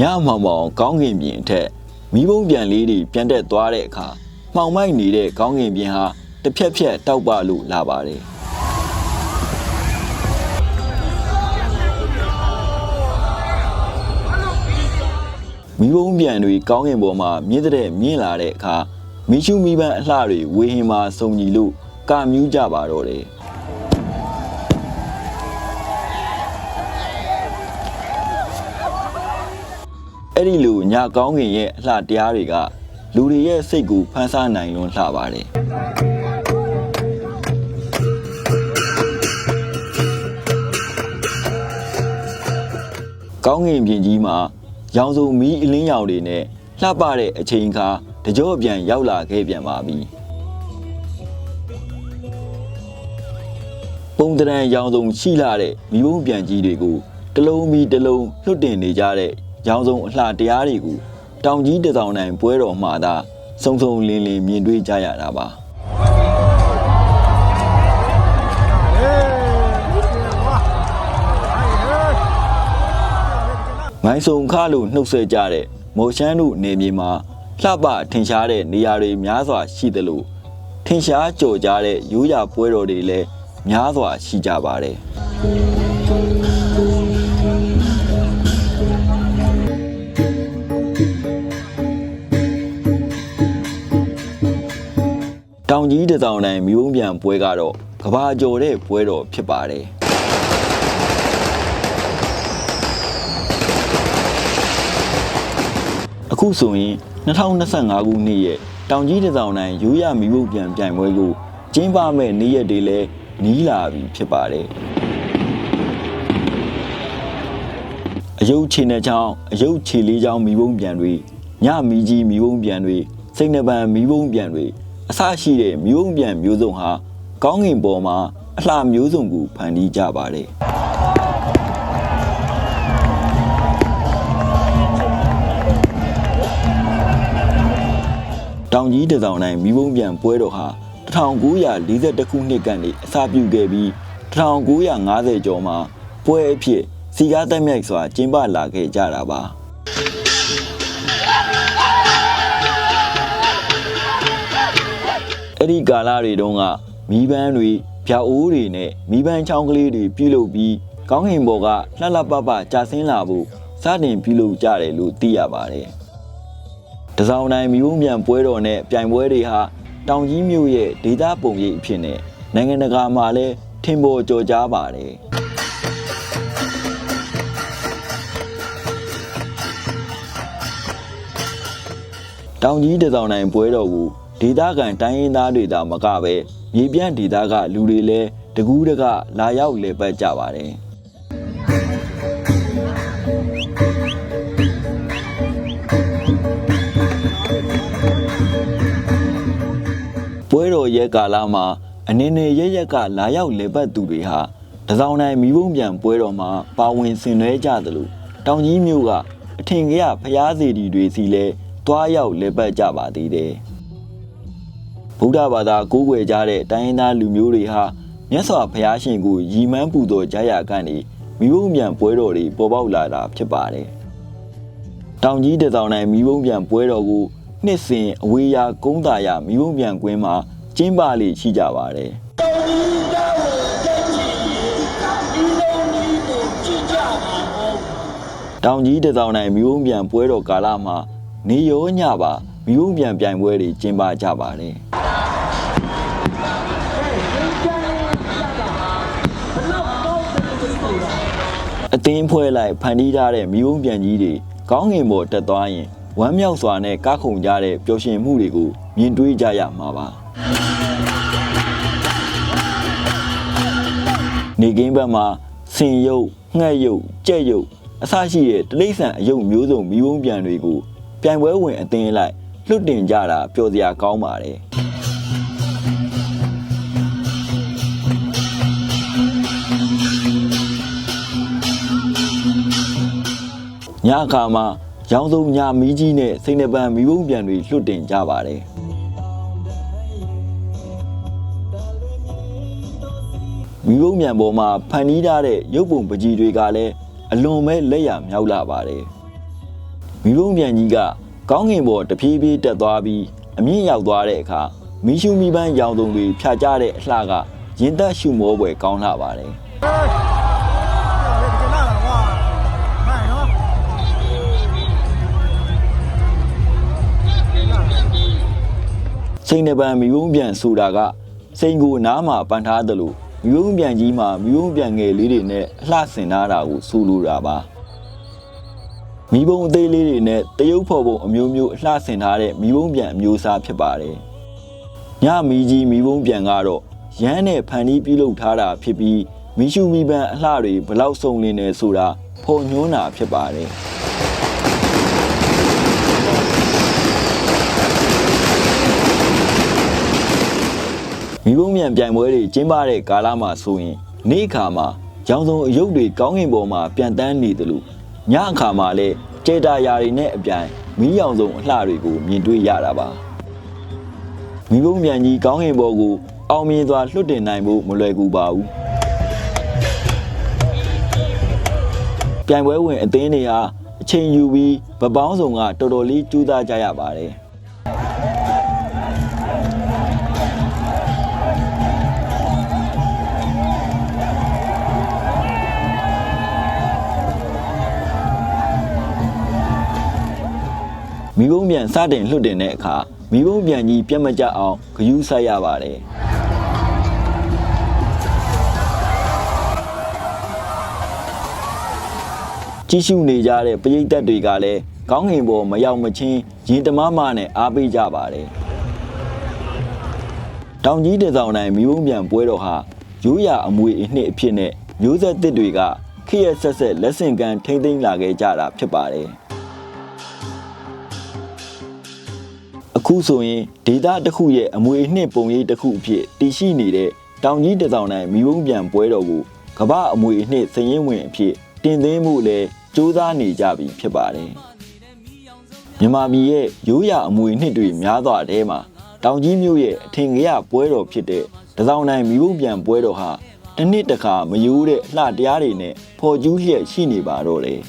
ညမောင်မောင်ကောင်းကင်ပြင်အထက်မိဘုံပြန်လေးတွေပြန်တက်သွားတဲ့အခါမှောင်မိုက်နေတဲ့ကောင်းကင်ပြင်ဟာတစ်ဖြက်ဖြက်တောက်ပလို့လာပါတယ်မိဘုံပြန်တွေကောင်းကင်ပေါ်မှာမြင့်တဲ့မြင့်လာတဲ့အခါမိရှုမိပန်းအလှတွေဝေဟင်မှာစုံညီလို့ကာမြူးကြပါတော့တယ် ညကောင်းကင်ရဲ့အလှတရားတွေကလူတွေရဲ့စိတ်ကိုဖန်ဆားနိုင်လွန်းလှပါတယ်ကောင်းကင်ပြင်ကြီးမှာရောင်စုံမီးအလင်းရောင်တွေနဲ့လှပတဲ့အချိန်အခါတကြော့ပြန်ရောက်လာခဲ့ပြန်ပါပြီပုံတရံရောင်စုံရှိလာတဲ့မိဘုံပြန်ကြီးတွေကိုတစ်လုံးပြီးတစ်လုံးလွတ်တင်နေကြတဲ့ ရောင်စုံအလှတရားတွေကိုတောင်ကြီးတစ်ဆောင်နိုင်ပွဲတော်မှာသာစုံစုံလင်းလင်းမြင်တွေ့ကြရတာပါမိုင်းစုံခလို့နှုတ်ဆက်ကြတဲ့မော်ရှမ်းတို့နေမြေမှာလှပထင်ရှားတဲ့နေရာတွေများစွာရှိသလိုထင်ရှားကြော်ကြားတဲ့ရိုးရာပွဲတော်တွေလည်းများစွာရှိကြပါတယ် ကြီးတစ်စောင်းတိုင်းမိဘုံပြန်ပွဲကတော့ကဘာကျော်တဲ့ပွဲတော်ဖြစ်ပါတယ်အခုဆိုရင်2025ခုနှစ်ရဲ့တောင်ကြီးတစ်စောင်းတိုင်းရိုးရမိဘုံပြန်ပြိုင်ပွဲကိုကျင်းပမဲ့နေ့ရက်တွေလည်းနီးလာပြီဖြစ်ပါတယ်အယုတ်ခြေနဲ့ချောင်းအယုတ်ခြေလေးချောင်းမိဘုံပြန်တွေညမီကြီးမိဘုံပြန်တွေစိတ်နှပံမိဘုံပြန်တွေ အစရှိတဲ့မိဘုံပြန်မျိုးစုံဟာကောင်းကင်ပေါ်မှာအလှမျိုးစုံကိုဖန်တီးကြပါတယ်တောင်ကြီးတစ်စောင်းတိုင်းမိဘုံပြန်ပွဲတော်ဟာ1942ခုနှစ်ကနေအစပြုခဲ့ပြီး1950ကျော်မှာပွဲအဖြစ်စီကားတက်မြိုက်စွာကျင်းပလာခဲ့ကြတာပါ ဒီကာလတွေတုန်းကမီးပန်းတွေဖြာအိုးတွေနဲ့မီးပန်းချောင်းကလေးတွေပြုလုပ်ပြီးကောင်းကင်ဘော်ကလှလှပပကြာဆင်းလာဖို့စတင်ပြုလုပ်ကြတယ်လို့သိရပါတယ်။တစောင်းတိုင်းမြို့မြန်ပွဲတော်နဲ့ပြိုင်ပွဲတွေဟာတောင်ကြီးမြို့ရဲ့ဒေသပုံရိပ်အဖြစ်နဲ့နိုင်ငံတကာမှာလည်းထင်ပေါ်ကျော်ကြားပါတယ်။တောင်ကြီးတစောင်းနိုင်ပွဲတော်ကို ဒေသခံတိုင်းရင်းသားတွေသာမကပဲမြေပြန့်ဒေသကလူတွေလည်းတကူးတကလာရောက်လည်ပတ်ကြပါတယ်ပွဲတော်ရဲ့ကာလမှာအနေနဲ့ရရက်ကလာရောက်လည်ပတ်သူတွေဟာတစောင်းနိုင်မိဘုံပြန်ပွဲတော်မှာပါဝင်ဆင်နွှဲကြသလိုတောင်ကြီးမြို့ကအထင်ကရဖျားစီတီတွေစီလဲတွားရောက်လည်ပတ်ကြပါသေးတယ် ဗုဒ္ဓဘာသာကိုးကွယ်ကြတဲ့တိုင်းရင်းသားလူမျိုးတွေဟာမြတ်စွာဘုရားရှင်ကိုယီမန်းပူဇော်ကြရာကနေမိဘုံပြန်ပွဲတော်တွေပေါ်ပေါက်လာတာဖြစ်ပါတယ်တောင်ကြီးတစောင်းနိုင်မိဘုံပြန်ပွဲတော်ကိုနှစ်စဉ်အဝေးရာကုန်းတာရမိဘုံပြန်ကွင်းမှာကျင်းပလေရှိကြပါတယ်တောင်ကြီးတောင်ကိုကြိတ်ချီဒီလုံးကြီးကိုကြည့်ကြပါဦးတောင်ကြီးတစောင်းနိုင်မိဘုံပြန်ပွဲတော်ကာလမှာနေရောညပါ မိဘုံပြန်ပြိုင်ပွဲတွေကျင်းပကြပါတယ်အသင်းဖွဲ့လိုက်ဖန်တီးထားတဲ့မိဘုံပြန်ကြီးတွေကောင်းငင်ပေါ်တက်သွားရင်ဝမ်းမြောက်စွာနဲ့ကခုန်ကြတဲ့ပျော်ရွှင်မှုတွေကိုမြင်တွေ့ကြရမှာပါနေကင်းဘက်မှာစင်ရုပ်ငှက်ရုပ်ကြက်ရုပ်အစရှိတဲ့တိရစ္ဆာန်အယုတ်မျိုးစုံမိဘုံပြန်တွေကိုပြိုင်ပွဲဝင်အသင်းလိုက် လွတ်တင်ကြတာပျော်စရာကောင်းပါတယ်ညအခါမှာရောင်စုံညာမီးကြီးနဲ့စိတ်နှပန်းမိဘုံပြန်တွေလွတ်တင်ကြပါတယ်မိဘုံမြန်ပေါ်မှာဖန်တီးထားတဲ့ရုပ်ပုံပကြီးတွေကလည်းအလွန်ပဲလက်ရမြောက်လာပါတယ်မိဘုံပြန်ကြီးက ကောင်းကင်ပေါ်တဖြည်းဖြည်းတက်သွားပြီးအမြင့်ရောက်သွားတဲ့အခါမီးရှူမီးပန်းရောင်တုံတွေဖြာကျတဲ့အလှကရင်သက်ရှူမောပွဲကောင်းလာပါတယ်ချိန်တပံမိဘုံပြန်ဆိုတာကစိန်ကိုနားမှာပန်ထားတယ်လို့မိဘုံပြန်ကြီးမှာမိဘုံပြန်ငယ်လေးတွေနဲ့အလှဆင်ထားတာကိုဆိုလိုတာပါ မိဘုံအသေးလေးတွေနဲ့တရုပ်ဖော်ပုံအမျိုးမျိုးအလှဆင်ထားတဲ့မိဘုံပြန်အမျိုးအစားဖြစ်ပါတယ်ညမီကြီးမိဘုံပြန်ကတော့ရမ်းနဲ့ဖန်တီးပြုလုပ်ထားတာဖြစ်ပြီးမိရှုမိပန်အလှတွေဘလောက်စုံလင်နေဆိုတာဖော်ညွှန်းတာဖြစ်ပါတယ်မိဘုံမြန်ပြိုင်ပွဲတွေကျင်းပတဲ့ကာလမှာဆိုရင်နေ့အခါမှာရောင်စုံအယုတ်တွေကောင်းကင်ပေါ်မှာပြန်တန်းနေတယ်လို့ ညအခါမှာလည်းကျေတာယာတွေနဲ့အပြိုင်မီးရောင်စုံအလှတွေကိုမြင်တွေ့ရတာပါမိဘုံမြန်ကြီးကောင်းကင်ပေါ်ကိုအောင်မြင်စွာလွှတ်တင်နိုင်ဖို့မလွယ်ကူပါဘူးပြိုင်ပွဲဝင်အသင်းတွေဟာအချိန်ယူပြီးဗပောင်းဆောင်ကတော်တော်လေးကြိုးစားကြရပါတယ် မိဘုံပြန်စတင်လွှတ်တင်တဲ့အခါမိဘုံပြန်ကြီးပြတ်မကြအောင်ဂယူးဆိုင်ရပါတယ်ကြည့်ရှုနေကြတဲ့ပရိသတ်တွေကလည်းကောင်းငင်ပေါ်မရောက်မချင်းရင်တမမနဲ့အားပေးကြပါတယ်တောင်ကြီးတစောင်းတိုင်းမိဘုံပြန်ပွဲတော်ဟာရိုးရာအမွေအနှစ်အဖြစ်နဲ့မျိုးဆက်သစ်တွေကခရက်ဆက်ဆက်လက်ဆင့်ကမ်းထိမ့်သိမ်းလာခဲ့ကြတာဖြစ်ပါတယ် ခုဆိုရင်ဒေတာတစ်ခုရဲ့အမွေအနှစ်ပုံရိပ်တစ်ခုအဖြစ်တည်ရှိနေတဲ့တောင်ကြီးတစောင်းတိုင်းမိဘုံပြန်ပွဲတော်ကိုကမ္ဘာအမွေအနှစ်စည်ရင်းဝင်အဖြစ်တင်သွင်းမှုလည်းစူးစမ်းနေကြပြီဖြစ်ပါတယ်မြန်မာပြည်ရဲ့ရိုးရာအမွေအနှစ်တွေများစွာထဲမှာတောင်ကြီးမြို့ရဲ့အထင်ကြီးပွဲတော်ဖြစ်တဲ့တစောင်းတိုင်းမိဘုံပြန်ပွဲတော်ဟာတစ်နှစ်တစ်ခါမယိုးတဲ့အလှတရားတွေနဲ့ဖော်ကျူးလျက်ရှိနေပါတော့တယ်